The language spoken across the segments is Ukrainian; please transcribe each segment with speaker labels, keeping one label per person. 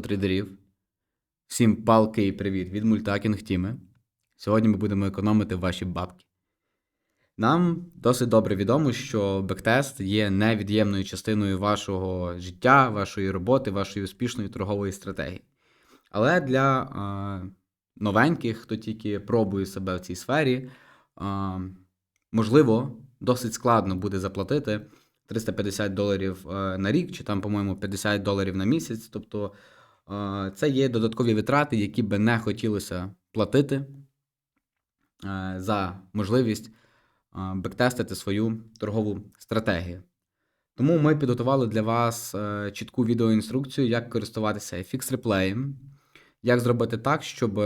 Speaker 1: трейдерів. Всім палки і привіт від Мультакінг Тіми. Сьогодні ми будемо економити ваші бабки. Нам досить добре відомо, що бектест є невід'ємною частиною вашого життя, вашої роботи, вашої успішної торгової стратегії. Але для е, новеньких, хто тільки пробує себе в цій сфері, е, можливо, досить складно буде заплатити 350 доларів е, на рік, чи там, по-моєму, 50 доларів на місяць. Тобто це є додаткові витрати, які би не хотілося платити е, за можливість бектестити свою торгову стратегію. Тому ми підготували для вас е, чітку відеоінструкцію, як користуватися FX Replay, як зробити так, щоб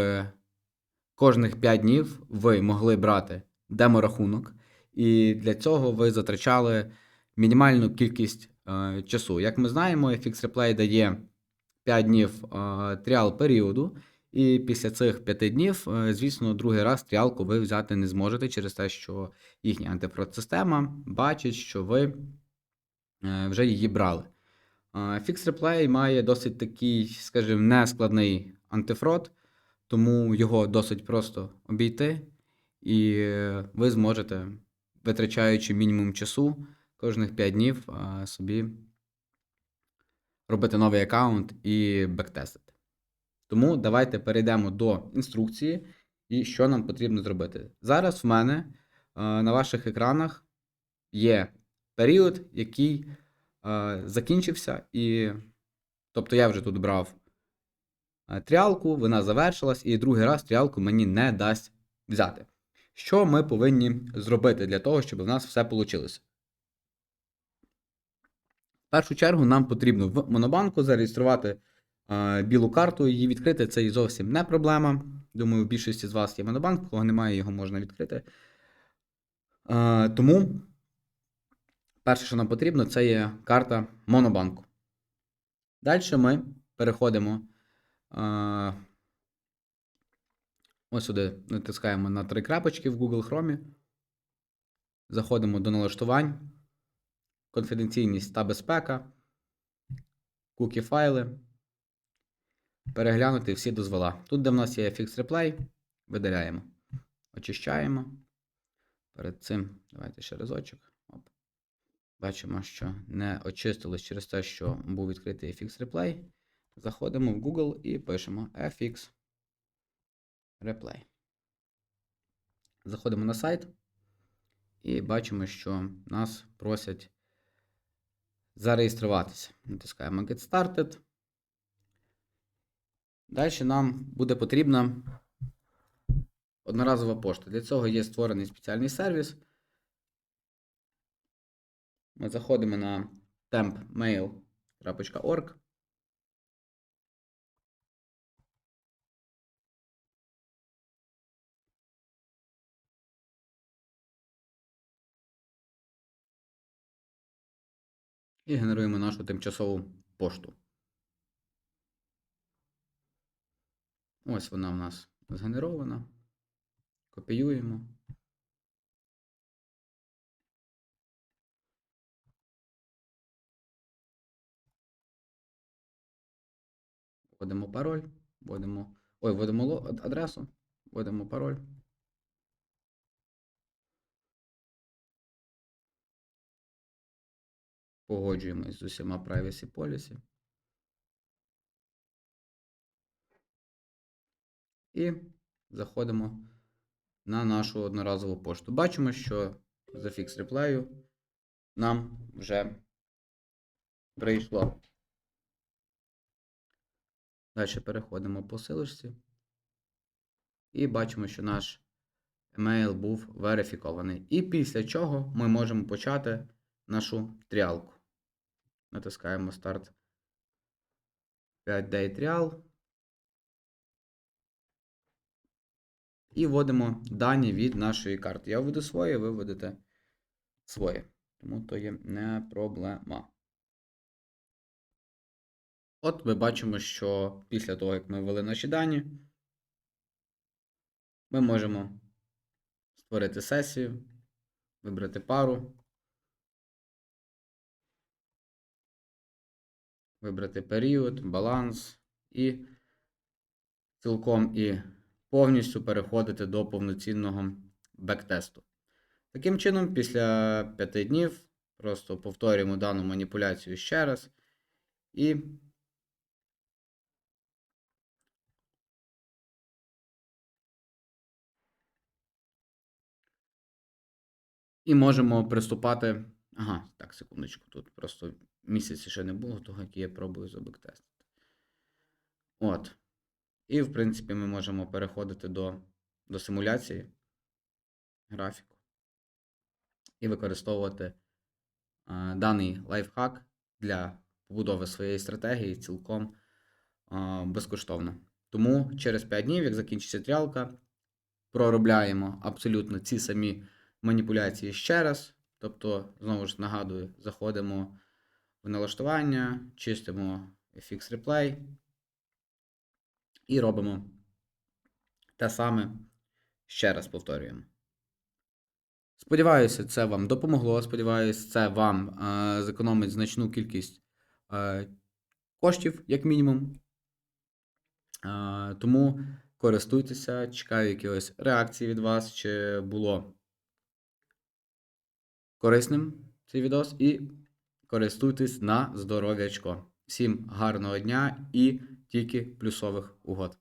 Speaker 1: кожних 5 днів ви могли брати деморахунок, і для цього ви затрачали мінімальну кількість е, часу. Як ми знаємо, FX Replay дає 5 днів е, тріал періоду, і після цих 5 днів, е, звісно, другий раз тріалку ви взяти не зможете через те, що їхня антифрод-система бачить, що ви е, вже її брали. Fix Replay має досить такий, скажімо, нескладний антифрод, тому його досить просто обійти, і ви зможете, витрачаючи мінімум часу, кожних 5 днів собі робити новий аккаунт і бектестити. Тому давайте перейдемо до інструкції і що нам потрібно зробити. Зараз в мене е, на ваших екранах є період, який е, закінчився, і тобто я вже тут брав е, тріалку, вона завершилась, і другий раз тріалку мені не дасть взяти. Що ми повинні зробити для того, щоб в нас все вийшло? В першу чергу нам потрібно в Монобанку зареєструвати е, білу карту, її відкрити це і зовсім не проблема. Думаю, у більшості з вас є Монобанк, кого немає, його можна відкрити. Е, тому перше, що нам потрібно, це є карта Монобанку. Далі ми переходимо. Е, ось сюди натискаємо на три крапочки в Google Chrome. Заходимо до налаштувань конфіденційність та безпека, кукі файли, переглянути всі дозвола. Тут, де в нас є Fix Replay, видаляємо, очищаємо. Перед цим, давайте ще разочок. Оп. Бачимо, що не очистилось через те, що був відкритий FX Replay. Заходимо в Google і пишемо FX Replay. Заходимо на сайт і бачимо, що нас просять зареєструватися. Натискаємо Get Started. Далі нам буде потрібна одноразова пошта. Для цього є створений спеціальний сервіс. Ми заходимо на tempmail.org. І генеруємо нашу тимчасову пошту. Ось вона в нас згенерована. Копіюємо. Вводимо пароль, вводимо. Ой, вводимо адресу, вводимо пароль. Погоджуємось з усіма privacy policy. І заходимо на нашу одноразову пошту. Бачимо, що за Fix Reply нам вже прийшло. Далі переходимо по силочці. І бачимо, що наш емейл був верифікований. І після чого ми можемо почати нашу тріалку. Натискаємо старт 5 day trial. І вводимо дані від нашої карти. Я введу своє, ви введете своє. Тому то є не проблема. От ми бачимо, що після того, як ми ввели наші дані, ми можемо створити сесію, вибрати пару, вибрати період, баланс, і цілком і повністю переходити до повноцінного бектесту. Таким чином, після 5 днів просто повторюємо дану маніпуляцію ще раз і І можемо приступати. Ага, так, секундочку. Тут просто місяці ще не було того, як я пробую забектестити. От. І, в принципі, ми можемо переходити до, до симуляції графіку і використовувати а, даний лайфхак для побудови своєї стратегії цілком а, безкоштовно. Тому через 5 днів, як закінчиться трялка, проробляємо абсолютно ці самі маніпуляції ще раз. Тобто, знову ж нагадую, заходимо в налаштування, чистимо FX Replay і робимо те саме ще раз повторюємо. Сподіваюся, це вам допомогло. Сподіваюся, це вам е, зекономить значну кількість е, коштів, як мінімум. Е, тому користуйтеся, чекаю якоїсь реакції від вас, чи було корисним цей відос і користуйтесь на здоров'ячко. Всім гарного дня і тільки плюсових угод.